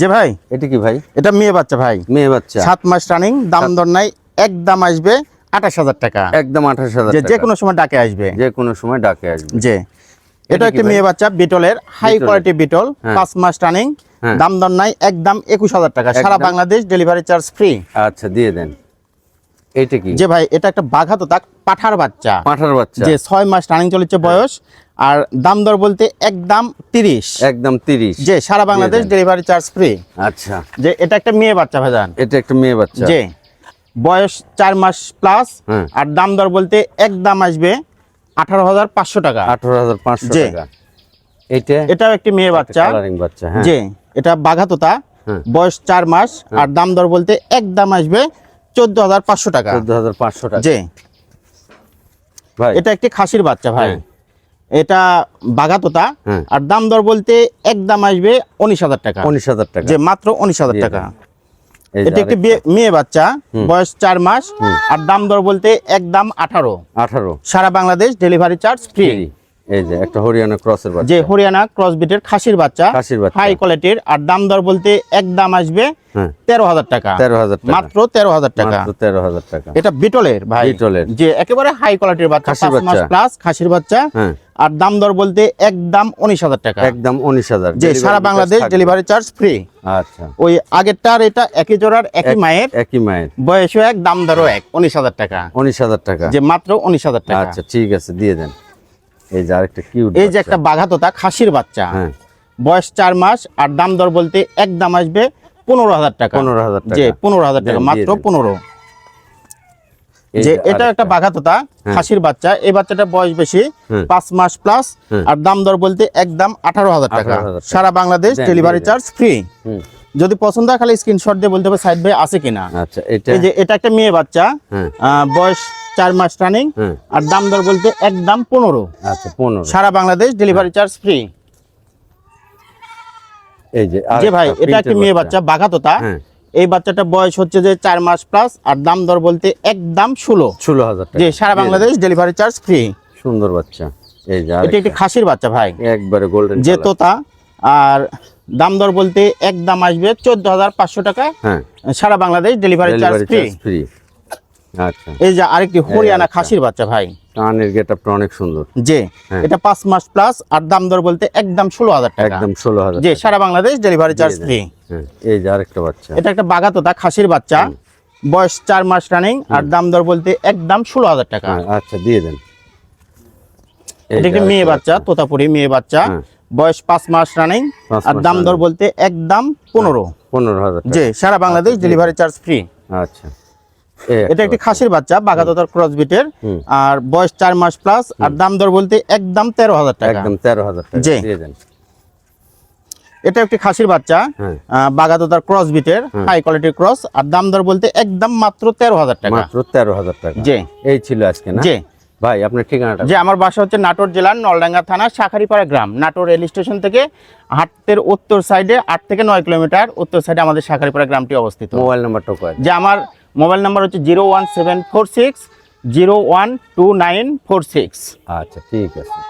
যে ভাই এটা কি ভাই? এটা মেয়ে বাচ্চা ভাই। মেয়ে বাচ্চা। সাত মাস রানিং দাম দর নাই এক দাম আসবে আঠাশ হাজার টাকা। একদম আঠাশ হাজার যে কোনো সময় ডাকে আসবে। যে কোনো সময় ডাকে আসবে। যে। এটা একটা মেয়ে বাচ্চা বিটলের হাই কোয়ালিটি বিটল হ্যাঁ। পাঁচ মাস রানিং হ্যাঁ। দাম দর নাই একদম একুশ হাজার টাকা। সারা বাংলাদেশ ডেলিভারি চার্জ ফ্রি আচ্ছা দিয়ে দেন। এইটা কি? যে ভাই এটা একটা বাঘাতো তাক পাঠার বাচ্চা। পাঁঠার বাচ্চা। যে ছয় মাস রানিং চলেছে বয়স আর দাম দর বলতে একদম তিরিশ। একদম তিরিশ। যে সারা বাংলাদেশ ডেলিভারি চার্জ ফ্রি আচ্ছা। যে এটা একটা মেয়ে বাচ্চা ভাইজান। এটা একটা মেয়ে বাচ্চা। যে বয়স চার মাস প্লাস হ্যাঁ। আর দাম দর বলতে এক দাম আসবে আঠারো হাজার পাঁচশো টাকা। আঠারো হাজার পাঁচশো যে। টাকা। এইটা এটাও একটি মেয়ে বাচ্চা। কালারিং বাচ্চা হ্যাঁ। যে এটা বাঘাতোতা। হ্যাঁ। বয়স চার মাস আর দাম দর বলতে এক দাম আসবে চোদ্দ হাজার পাঁচশো টাকা। চোদ্দ হাজার পাঁচশো টাকা। যে ভাই। এটা একটি খাসির বাচ্চা ভাই। এটা বাঘাতোতা হ্যাঁ। আর দাম দর বলতে এক দাম আসবে উনিশ হাজার টাকা। উনিশ হাজার টাকা। যে মাত্র উনিশ হাজার টাকা। এটা একটি মেয়ে বাচ্চা বয়স চার মাস আর দাম দর বলতে এক দাম আঠারো। আঠারো। সারা বাংলাদেশ ডেলিভারি চার্জ ফ্রি। এই যে একটা হরিয়ানা ক্রসের বাচ্চা। যে হরিয়ানা ক্রস বিটের খাসির বাচ্চা খাসির বাচ্চা। হাই কোয়ালিটির আর দাম দর বলতে এক দাম আসবে হ্যাঁ। তেরো হাজার টাকা। তেরো হাজার মাত্র তেরো হাজার টাকা। তেরো হাজার টাকা। এটা বিটলের ভাই। বিটলের। যে একেবারে হাই কোয়ালিটির বাচ্চা পাঁচ মাস। প্লাস খাসির বাচ্চা। হ্যাঁ। আর দাম দর বলতে একদম উনিশ হাজার টাকা। একদম উনিশ হাজার। যে সারা বাংলাদেশ ডেলিভারি চার্জ ফ্রি আচ্ছা। ওই আগেরটার এটা একই জোড়ার একই মায়ের। একই মায়ের। বয়সও এক দাম দরও এক উনিশ হাজার টাকা। উনিশ হাজার টাকা। যে মাত্র উনিশ হাজার টাকা। আচ্ছা ঠিক আছে দিয়ে দেন। এই যে আরেকটা কিউট এই যে একটা বাঘাতোতা খাসির বাচ্চা। হ্যাঁ। বয়স চার মাস আর দাম দর বলতে এক দাম আসবে পনেরো হাজার টাকা। পনেরো হাজার টাকা। যে পনেরো হাজার টাকা মাত্র পনেরো। যে এটা একটা। বাঘাতোতা হ্যাঁ। খাসির বাচ্চা। এই বাচ্চাটা বয়স বেশি পাঁচ মাস প্লাস আর দাম দর বলতে একদম আঠারো হাজার টাকা। সারা বাংলাদেশ ডেলিভারি চার্জ ফ্রি যদি পছন্দ হয় খালি স্ক্রিনশট দিয়ে বলতে হবে সাইড ভাই আছে কিনা। আচ্ছা এটা এই যে এটা একটা মেয়ে বাচ্চা। হ্যাঁ। বয়স চার মাস রানিং আর দাম দর বলতে একদম পনেরো। আচ্ছা পনেরো। সারা বাংলাদেশ ডেলিভারি চার্জ ফ্রি এই যে যে ভাই এটা একটা মেয়ে বাচ্চা বাঘাতোতা। হ্যাঁ। এই বাচ্চাটা বয়স হচ্ছে যে চার মাস প্লাস আর দাম দর বলতে একদম ষোলো। ষোলো হাজার যে সারা বাংলাদেশ ডেলিভারি চার্জ ফ্রি সুন্দর বাচ্চা। এই যে এটা একটি খাসির বাচ্চা ভাই। একবারে গোল্ডেন যে তোতা আর দাম দর বলতে এক দাম আসবে চোদ্দ হাজার পাঁচশো টাকা। হ্যাঁ। সারা Bangladesh delivery charge free charge free আচ্ছা। এই যে আরেকটি হরিয়ানা আচ্ছা। খাসির বাচ্চা ভাই। কানের গেটআপটা অনেক সুন্দর। যে হ্যাঁ। এটা পাঁচ মাস প্লাস আর দাম দর বলতে একদম ষোলো হাজার টাকা। একদম ষোলো হাজার যে সারা বাংলাদেশ ডেলিভারি চার্জ ফ্রি এই যে আরেকটা বাচ্চা। এটা একটা বাগাতোতা খাসির বাচ্চা। বয়স চার মাস রানিং আর দাম দর বলতে একদম ষোলো হাজার টাকা। হ্যাঁ, আচ্ছা দিয়ে দেন। এটা একটা মেয়ে বাচ্চা তোতাপুরি মেয়ে বাচ্চা। হ্যাঁ। বয়স পাঁচ মাস রানিং আর দাম দর বলতে একদম পনেরো। পনেরো হাজার টাকা। যে সারা বাংলাদেশ ডেলিভারি চার্জ ফ্রি আচ্ছা। এটা একটি খাসির বাচ্চা বাগাতোতার ক্রস বিটের আর বয়স চার মাস প্লাস আর দাম দর বলতে একদম তেরো হাজার টাকা। একদম তেরো হাজার টাকা এটা একটি খাসির বাচ্চা বাগাতোতার ক্রস বিটের হাই কোয়ালিটির ক্রস আর দাম দর বলতে একদম মাত্র তেরো হাজার টাকা। মাত্র তেরো হাজার টাকা। যে এই ছিল আজকে না? যে ভাই আপনার ঠিকানাটা? যে আমার বাসা হচ্ছে নাটোর জেলার নলডাঙ্গা থানা শাখারিপাড়া গ্রাম নাটোর রেল স্টেশন থেকে হাটের উত্তর সাইডে আট থেকে নয় কিলোমিটার উত্তর সাইডে আমাদের শাখারিপাড়া গ্রামটি অবস্থিত। মোবাইল নাম্বারটা কয়? যে আমার মোবাইল নাম্বার হচ্ছে zero one seven four six, zero one two nine four six. আচ্ছা ঠিক আছে।